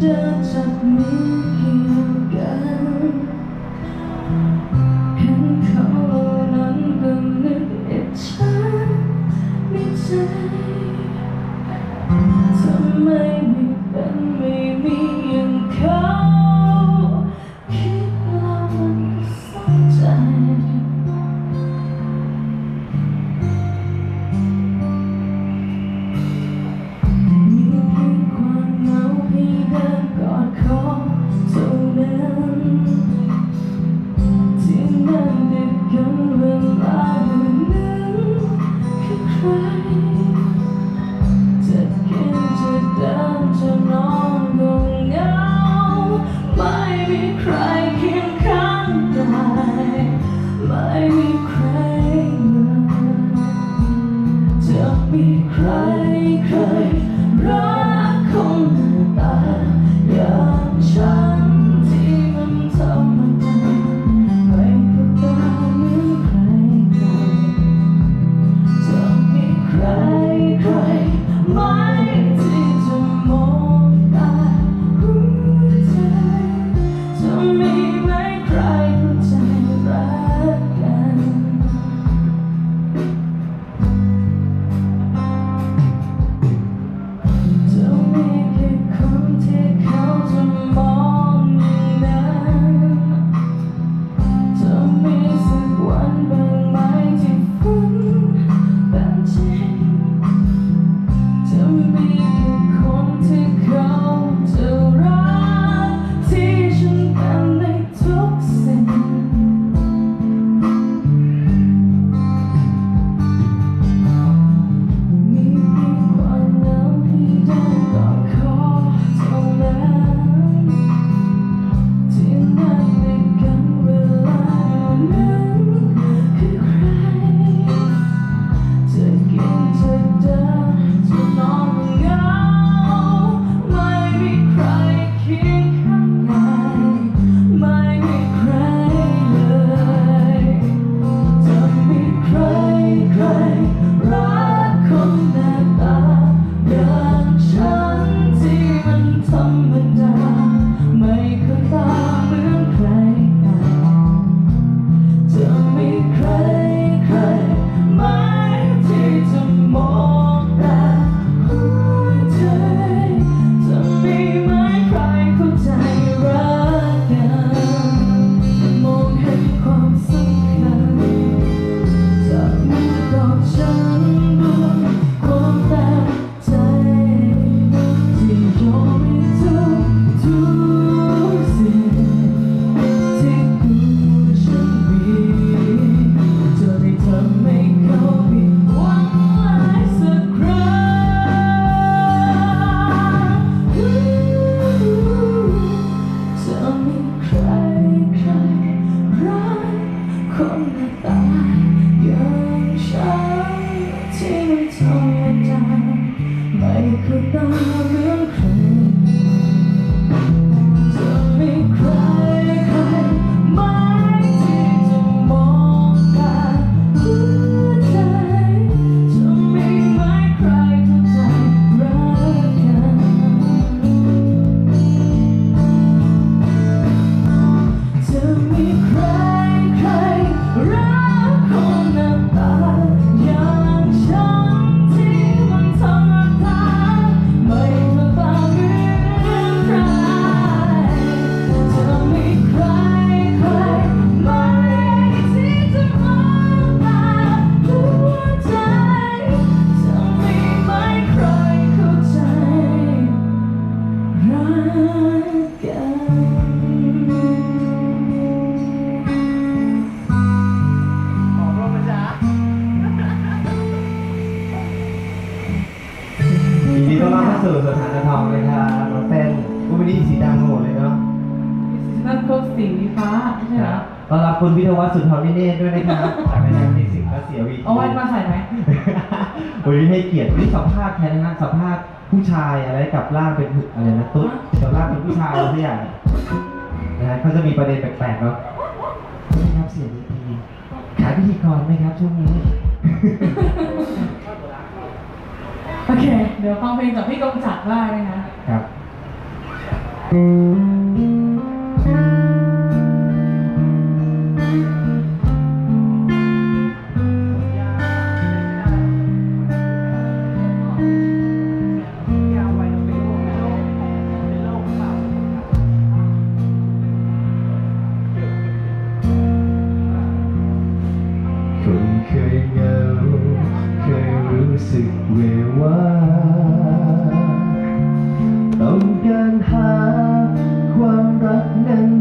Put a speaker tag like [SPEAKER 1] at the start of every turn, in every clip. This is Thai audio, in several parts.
[SPEAKER 1] dance at me. Hi. นั่นก็
[SPEAKER 2] สี
[SPEAKER 3] ฟ้าใช่ไหม
[SPEAKER 2] ครับต้อนรับคุณพิทวัฒน์สุนทรวิเนศด้วยนะครับจากรายการมิสิกและเสียวี
[SPEAKER 3] เอาไว้มาใส่ไหม
[SPEAKER 2] วันนี้ให้เกียรติวันนี้สัมภาษณ์แทนนะสัมภาษณ์ผู้ชายอะไรกับร่างเป็นผู้อะไรนะตุ๊ดกับร่างเป็นผู้ชายอะไรสักอย่างนะฮะเขาจะมีประเด็นแปลกๆเนาะไม่ครับเสียวีทีขายพิธีกรไหมครับช่วงนี้
[SPEAKER 3] โอเค เดี๋ยวฟังเพลงจากพี่กงจักรได้ไหมคะ
[SPEAKER 2] ครับ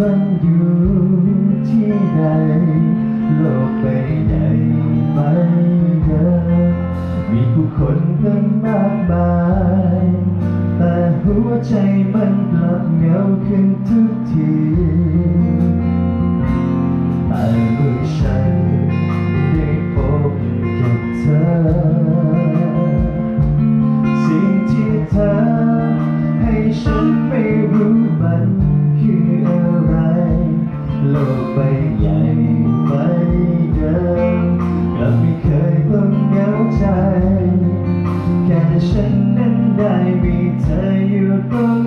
[SPEAKER 4] มันอยู่ที่ใดโลกใบใหญ่ไม่เดิมมีผู้คนตั้งมากมาย แต่หัวใจมัน มีเธ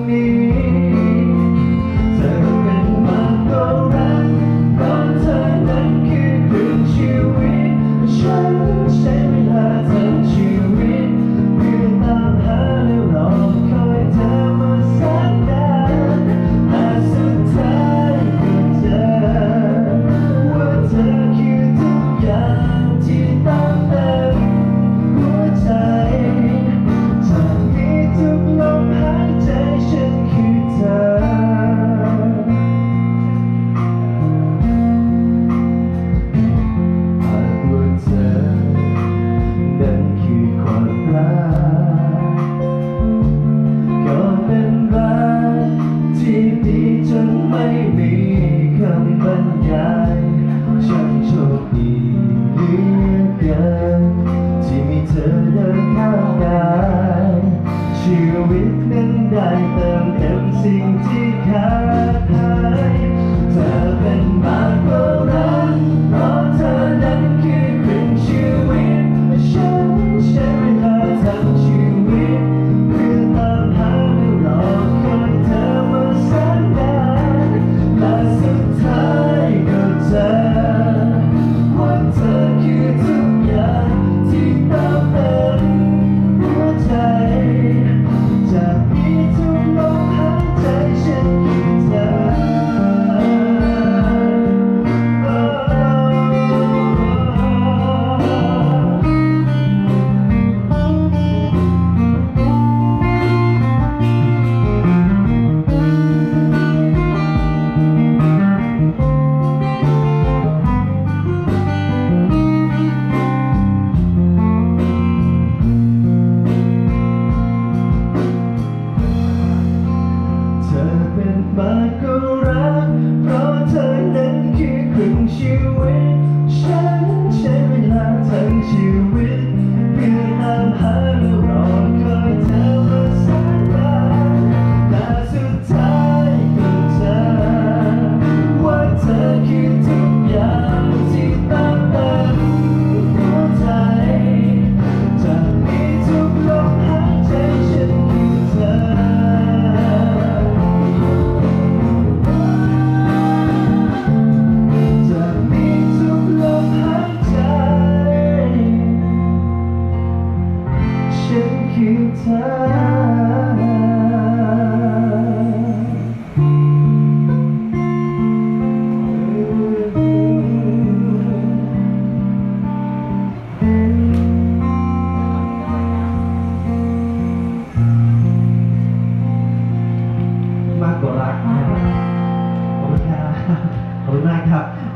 [SPEAKER 4] see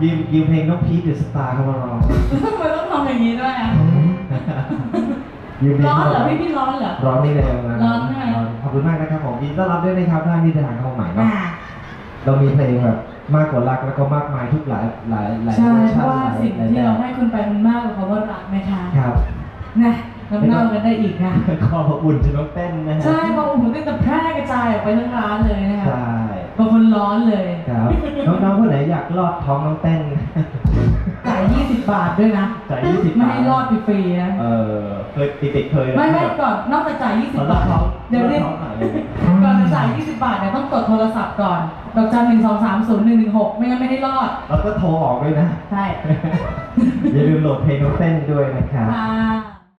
[SPEAKER 4] ยืมยืมเพลงน้องพีทเดอะสตาร์เข้ามาร้อง
[SPEAKER 3] ทำไมต้องทำอย่างนี้ด้วยอะ
[SPEAKER 4] ยืมเพลง
[SPEAKER 3] ร้อนเหรอ
[SPEAKER 4] ข้ามา
[SPEAKER 3] พี่พี่ร้อนเหรอ
[SPEAKER 4] ร้องนี่เลยนะ
[SPEAKER 3] ร้องใช่ไหม
[SPEAKER 4] ขอบคุณมากนะครับผมยินดีต้อนรับด้วยนะครับท่านที่เดินทางเข้ามาใหม่เนาะ
[SPEAKER 3] อ่า
[SPEAKER 4] เรามีเพลงแบบมากกว่ารักแล้วก็มากมายทุกหลายหลายหลาย
[SPEAKER 3] ใช่
[SPEAKER 4] เวอร์
[SPEAKER 3] เพ
[SPEAKER 4] ชัน
[SPEAKER 3] ราะว่า
[SPEAKER 4] หลาย
[SPEAKER 3] สิ่ง
[SPEAKER 4] หลาย
[SPEAKER 3] ที่
[SPEAKER 4] แบ
[SPEAKER 3] เรา
[SPEAKER 4] บ
[SPEAKER 3] ให้คุณไปมันมากกว่าคำว่ารักไหมคะ
[SPEAKER 4] ครับ
[SPEAKER 3] นะน้ำเน่ากันได้อีกนะ
[SPEAKER 4] ขอบอุ่นจะน้องเต้นนะฮะ
[SPEAKER 3] ใช่เพราะโอ้โหตั้งแต่แพร่กระจายออกไปทั้งร้านเลยนะคะ
[SPEAKER 4] ใช่
[SPEAKER 3] บางคนร้อนเลย
[SPEAKER 4] ครับ น้องๆคนไหนอยากลอดท้องน้องเต้น
[SPEAKER 3] จ่าย20 บาทด้วยนะ
[SPEAKER 4] จ่าย20
[SPEAKER 3] ไม่
[SPEAKER 4] บาท
[SPEAKER 3] ให้รอดฟรีๆนะ
[SPEAKER 4] เออเคยติดๆเคยนะ
[SPEAKER 3] ไม่ไม่ก่อนนอกจากจ่าย20
[SPEAKER 4] ขอล
[SPEAKER 3] บา
[SPEAKER 4] อด
[SPEAKER 3] ท
[SPEAKER 4] ท้อง
[SPEAKER 3] เดี๋ยวเรียก
[SPEAKER 4] ลอท้องหน่อย
[SPEAKER 3] ก่อนจะจ่าย20 บาทเนี่ยต้องกดโทรศัพท์ก่อนดอกจันหนึ่งสองสามศูนย์หนึ่งหนึ่งหกไม่งั้นไม่ให้รอด
[SPEAKER 4] แล้วก็โทรออกด้วยนะ
[SPEAKER 3] ใช่
[SPEAKER 4] อย่าลืมโหลดเพลงน้องเต้นด้วยนะครับ
[SPEAKER 3] ค่ะ